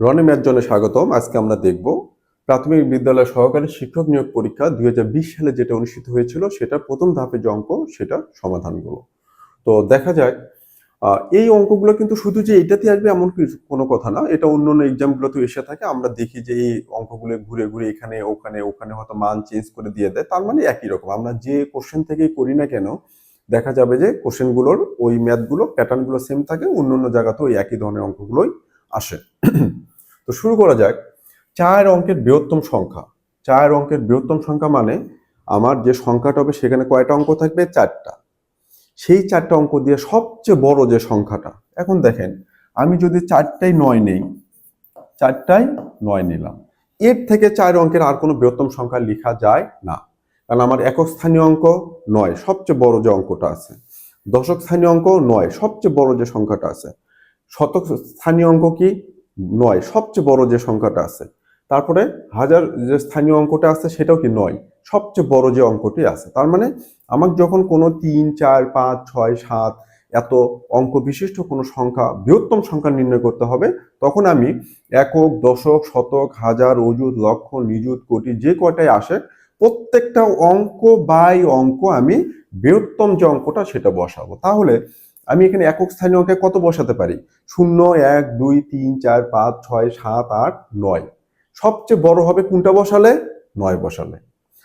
রনি ম্যাথজনে স্বাগতম। আজকে আমরা দেখব প্রাথমিক বিদ্যালয় সহকারী শিক্ষক নিয়োগ পরীক্ষা দুই হাজার বিশ সালে যেটা অনুষ্ঠিত হয়েছিল, সেটা প্রথম ধাপে যে অঙ্ক, সেটা সমাধানগুলো। তো দেখা যায় এই অঙ্কগুলো কিন্তু শুধু যে এটাতে আসবে এমন কোনো কথা না, এটা অন্য অন্য এক্সামগুলোতে এসে থাকে। আমরা দেখি যে এই অঙ্কগুলো ঘুরে ঘুরে এখানে, ওখানে ওখানে হয়তো মান চেঞ্জ করে দিয়ে দেয়। তার মানে একই রকম। আমরা যে কোশ্চেন থেকেই করি না কেন, দেখা যাবে যে কোশ্চেনগুলোর ওই ম্যাথগুলো প্যাটার্নগুলো সেম থাকে, অন্য অন্য জায়গাতেও একই ধরনের অঙ্কগুলোই আসে। তো শুরু করা যাক। চার অঙ্কের বৃহত্তম সংখ্যা। চার অঙ্কের বৃহত্তম সংখ্যা মানে আমার যে সংখ্যাটা হবে সেখানে কয়টা অঙ্ক থাকবে? চারটা। সেই চারটা অঙ্ক দিয়ে সবচেয়ে বড় যে সংখ্যাটা, এখন দেখেন, আমি যদি চারটাই নয় নেই চারটাই নয় নিলাম, এর থেকে চার অঙ্কের আর কোনো বৃহত্তম সংখ্যা লেখা যায় না। কারণ আমার একক স্থানীয় অঙ্ক নয়, সবচেয়ে বড় যে অঙ্কটা আছে। দশক স্থানীয় অঙ্ক নয়, সবচেয়ে বড় যে সংখ্যাটা আছে। শতক স্থানীয় অঙ্ক কি? নয়, সবচেয়ে বড় যে সংখ্যাটা আছে, তারপরে হাজার যে স্থানীয় অঙ্কটা আছে সেটাও কি নয়, সবচেয়ে বড় যে অঙ্কটি আছে, তার মানে আমাকে যখন কোনো তিন, চার, পাঁচ, ছয়, সাত এত অঙ্ক বিশিষ্ট কোনো সংখ্যা, বৃহত্তম সংখ্যা নির্ণয় করতে হবে, তখন আমি একক, দশক, শতক, হাজার, অযুত, লক্ষ, নিযুত, কোটি যে কয়টাই আসে, প্রত্যেকটা অঙ্ক বাই অঙ্ক আমি বৃহত্তম যে অঙ্কটা সেটা বসাবো। তাহলে আমি এখানে একক স্থানীয় অঙ্কে কত বসাতে পারি? শূন্য, এক, দুই, তিন, চার, পাঁচ, ছয়, সাত, আট, নয়। সবচেয়ে বড় হবে কোনটা বসালে? নয় বসালে।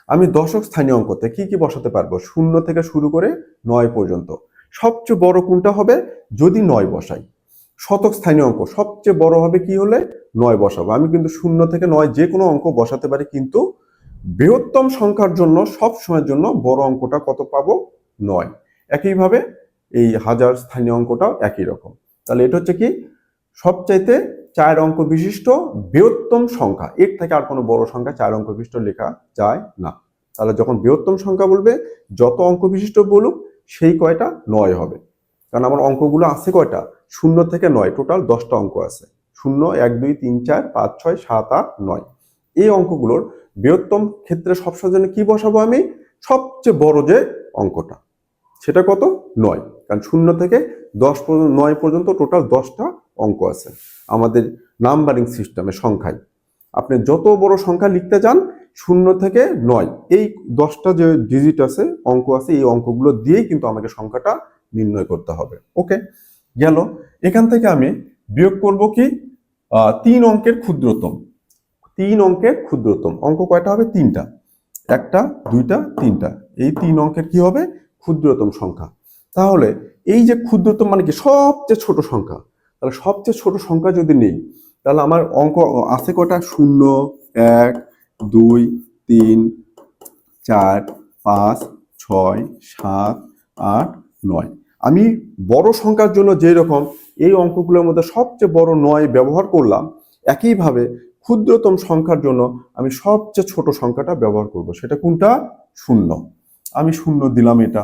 আমি দশক স্থানীয় অঙ্কতে কি কি বসাতে পারব? শূন্য থেকে শুরু করে নয় পর্যন্ত। সবচেয়ে বড় কোনটা হবে? যদি নয় বসাই। শতক স্থানীয় অঙ্ক। সবচেয়ে বড় হবে কি হলে? নয় বসাবো। আমি কিন্তু শূন্য থেকে নয় যে কোনো অঙ্ক বসাতে পারি, কিন্তু বৃহত্তম সংখ্যার জন্য, সব সময়ের জন্য বড় অঙ্কটা কত পাবো? নয়। একইভাবে এই হাজার স্থানীয় অঙ্কটাও একই রকম। তাহলে এটা হচ্ছে কি? সবচাইতে চার অঙ্ক বিশিষ্ট বৃহত্তম সংখ্যা। এর থেকে আর কোনো বড় সংখ্যা চার অঙ্ক বিশিষ্ট লেখা যায় না। তাহলে যখন বৃহত্তম সংখ্যা বলবে, যত অঙ্ক বিশিষ্ট বলুক, সেই কয়টা? নয় হবে। কারণ আমার অঙ্কগুলো আছে কয়টা? শূন্য থেকে নয়, টোটাল দশটা অঙ্ক আছে। শূন্য, এক, দুই, তিন, চার, পাঁচ, ছয়, সাত, আট, নয়। এই অঙ্কগুলোর বৃহত্তম ক্ষেত্রে সবসময় জন্য কি বসাবো আমি? সবচেয়ে বড় যে অঙ্কটা। সেটা কত? নয়। কারণ শূন্য থেকে দশ পর্যন্ত নয় পর্যন্ত টোটাল দশটা অঙ্ক আছে আমাদের নাম্বারিং সিস্টেমে সংখ্যায়। আপনি যত বড় সংখ্যা লিখতে যান শূন্য থেকে নয়, এই দশটা যে ডিজিট আছে, অঙ্ক আছে, এই অঙ্কগুলো দিয়েই কিন্তু আমাকে সংখ্যাটা নির্ণয় করতে হবে। ওকে গেল। এখান থেকে আমি বিয়োগ করব কি? তিন অঙ্কের ক্ষুদ্রতম। তিন অঙ্কের ক্ষুদ্রতম। অঙ্ক কয়টা হবে? তিনটা। একটা, দুইটা, তিনটা। এই তিন অঙ্কের কি হবে? ক্ষুদ্রতম সংখ্যা। তাহলে এই যে ক্ষুদ্রতম মানে কি? সবচেয়ে ছোট সংখ্যা। তাহলে সবচেয়ে ছোট সংখ্যা যদি নেই, তাহলে আমার অঙ্ক আছে কটা? শূন্য, এক, দুই, তিন, চার, পাঁচ, ছয়, সাত, আট, নয়। আমি বড় সংখ্যার জন্য যেই রকম এই অঙ্কগুলোর মধ্যে সবচেয়ে বড় নয় ব্যবহার করলাম, একইভাবে ক্ষুদ্রতম সংখ্যার জন্য আমি সবচেয়ে ছোট সংখ্যাটা ব্যবহার করব। সেটা কোনটা? শূন্য। আমি শূন্য দিলাম এটা।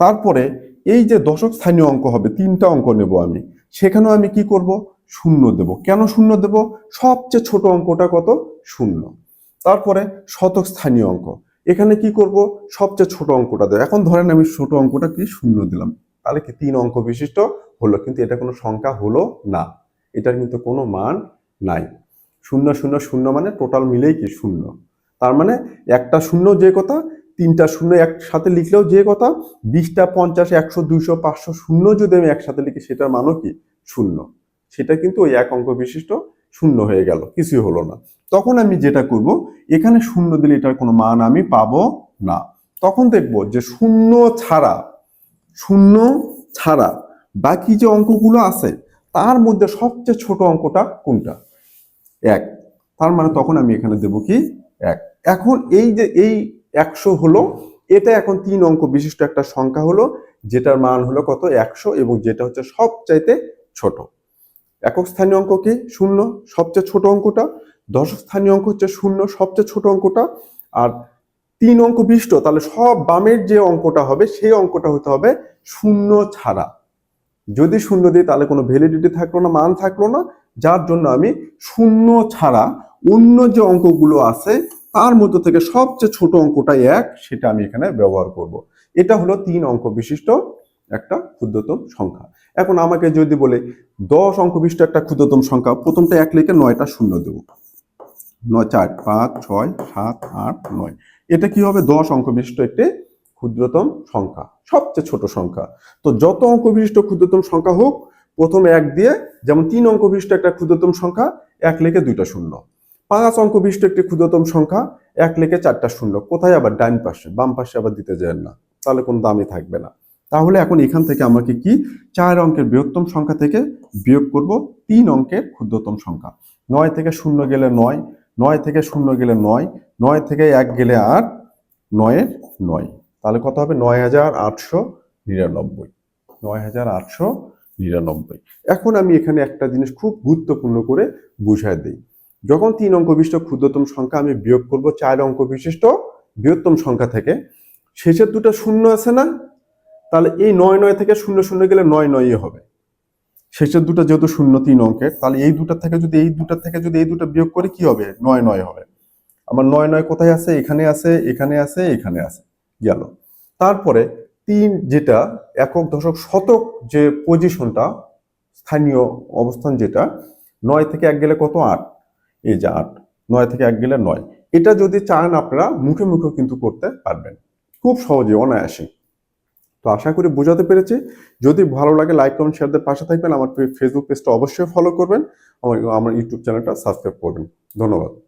তারপরে এই যে দশক স্থানীয় অঙ্ক হবে, তিনটা অঙ্ক নেব আমি। সেখানেও আমি কি করব? শূন্য দেব। কেন শূন্য দেব? সবচেয়ে ছোট অঙ্কটা কত? শূন্য। তারপরে শতক স্থানীয় অঙ্ক। এখানে কি করব? সবচেয়ে ছোট অঙ্কটা দেব। এখন ধরেন আমি ছোট অঙ্কটা কি? শূন্য দিলাম। তাহলে কি তিন অঙ্ক বিশিষ্ট হলো? কিন্তু এটা কোনো সংখ্যা হলো না। এটার কিন্তু কোনো মান নাই। শূন্য শূন্য শূন্য মানে টোটাল মিলেই কি শূন্য? তার মানে একটা শূন্য যে কথা তিনটা শূন্য একসাথে লিখলেও যে কথা, বিশটা, পঞ্চাশ, একশো, দুইশো, পাঁচশো শূন্য যদি আমি একসাথে লিখি, সেটার মানও কি? শূন্য। সেটা কিন্তু ওই এক অঙ্ক বিশিষ্ট শূন্য হয়ে গেল, কিছুই হলো না। তখন আমি যেটা করব, এখানে শূন্য দিলে এটার কোনো মান আমি পাবো না। তখন দেখব যে শূন্য ছাড়া শূন্য ছাড়া বাকি যে অঙ্কগুলো আছে, তার মধ্যে সবচেয়ে ছোট অঙ্কটা কোনটা? এক। তার মানে তখন আমি এখানে দেব কি? এক। এখন এই যে, এই একশো হলো, এটা এখন তিন অঙ্ক বিশিষ্ট একটা সংখ্যা হলো, যেটার মান হলো কত? একশো এবং যেটা হচ্ছে সবচাইতে ছোট। একক স্থানীয় অঙ্ক কি? শূন্য, সবচেয়ে ছোট অঙ্কটা। দশক স্থানীয় অঙ্ক হচ্ছে শূন্য, সবচেয়ে ছোট অঙ্কটা। আর তিন অঙ্ক বিশিষ্ট, তাহলে সব বামের যে অঙ্কটা হবে, সেই অঙ্কটা হতে হবে শূন্য ছাড়া। যদি শূন্য দিই, তাহলে কোনো ভ্যালিডিটি থাকল না, মান থাকল না। যার জন্য আমি শূন্য ছাড়া অন্য যে অঙ্কগুলো আছে তার মধ্যে থেকে সবচেয়ে ছোট অঙ্কটা এক, সেটা আমি এখানে ব্যবহার করব। এটা হলো তিন অঙ্ক বিশিষ্ট একটা ক্ষুদ্রতম সংখ্যা। এখন আমাকে যদি বলে দশ অঙ্ক বিশিষ্ট একটা ক্ষুদ্রতম সংখ্যা, প্রথমটা এক লিখে নয়টা শূন্য দেবো। নয়, চার, পাঁচ, ছয়, সাত, আট, নয়। এটা কি হবে? দশ অঙ্ক বিশিষ্ট একটি ক্ষুদ্রতম সংখ্যা, সবচেয়ে ছোট সংখ্যা। তো যত অঙ্ক বিশিষ্ট ক্ষুদ্রতম সংখ্যা হোক, প্রথম এক দিয়ে, যেমন তিন অঙ্ক বিশিষ্ট একটা ক্ষুদ্রতম সংখ্যা, এক লিখে দুইটা শূন্য। পাঁচ অঙ্ক বিশিষ্ট একটি ক্ষুদ্রতম সংখ্যা, এক লেখে চারটা শূন্য। কোথায় আবার ডান পাশে, বাম পাশে আবার দিতে যায় না? তাহলে কোনো দামই থাকবে না। তাহলে এখন এখান থেকে আমাকে কি চার অঙ্কের বৃহত্তম সংখ্যা থেকে বিয়োগ করব? তিন অঙ্কের ক্ষুদ্রতম সংখ্যা। নয় থেকে শূন্য গেলে নয় নয় থেকে শূন্য গেলে নয় নয় থেকে এক গেলে আর নয়ের নয়। তাহলে কত হবে? নয় হাজার আটশো নিরানব্বই। নয় হাজার আটশো নিরানব্বই। এখন আমি এখানে একটা জিনিস খুব গুরুত্বপূর্ণ করে বুঝাই দিই। যখন তিন অঙ্ক বিশিষ্ট ক্ষুদ্রতম সংখ্যা আমি বিয়োগ করব, চার অঙ্ক বিশিষ্ট বৃহত্তম সংখ্যা থেকে, শেষের দুটো শূন্য আছে না? তাহলে এই নয় নয় থেকে শূন্য শূন্য গেলে নয় নয়ই হবে। শেষের দুটো যেহেতু শূন্য তিন অঙ্কের, তাহলে এই দুটার থেকে যদি এই দুটার থেকে যদি এই দুটো বিয়োগ করি, কি হবে? নয় নয় হবে। আমার নয় নয় কোথায় আছে? এখানে আছে এখানে আছে এখানে আছে। গেল। তারপরে তিন যেটা, একক দশক শতক যে পজিশনটা স্থানীয় অবস্থান যেটা, নয় থেকে এক গেলে কত? আট। এই যে আট, নয় থেকে এক গেলে নয়। এটা যদি চান আপনারা মুখে মুখে কিন্তু করতে পারবেন। খুব সহজে, অনায়াসে। তো আশা করি বোঝাতে পেরেছি। যদি ভালো লাগে লাইক কমেন্ট শেয়ারদের পাশে থাকবেন। আমার ফেসবুক পেজটা অবশ্যই ফলো করবেন। আমার আমার ইউটিউব চ্যানেলটা সাবস্ক্রাইব করবেন। ধন্যবাদ।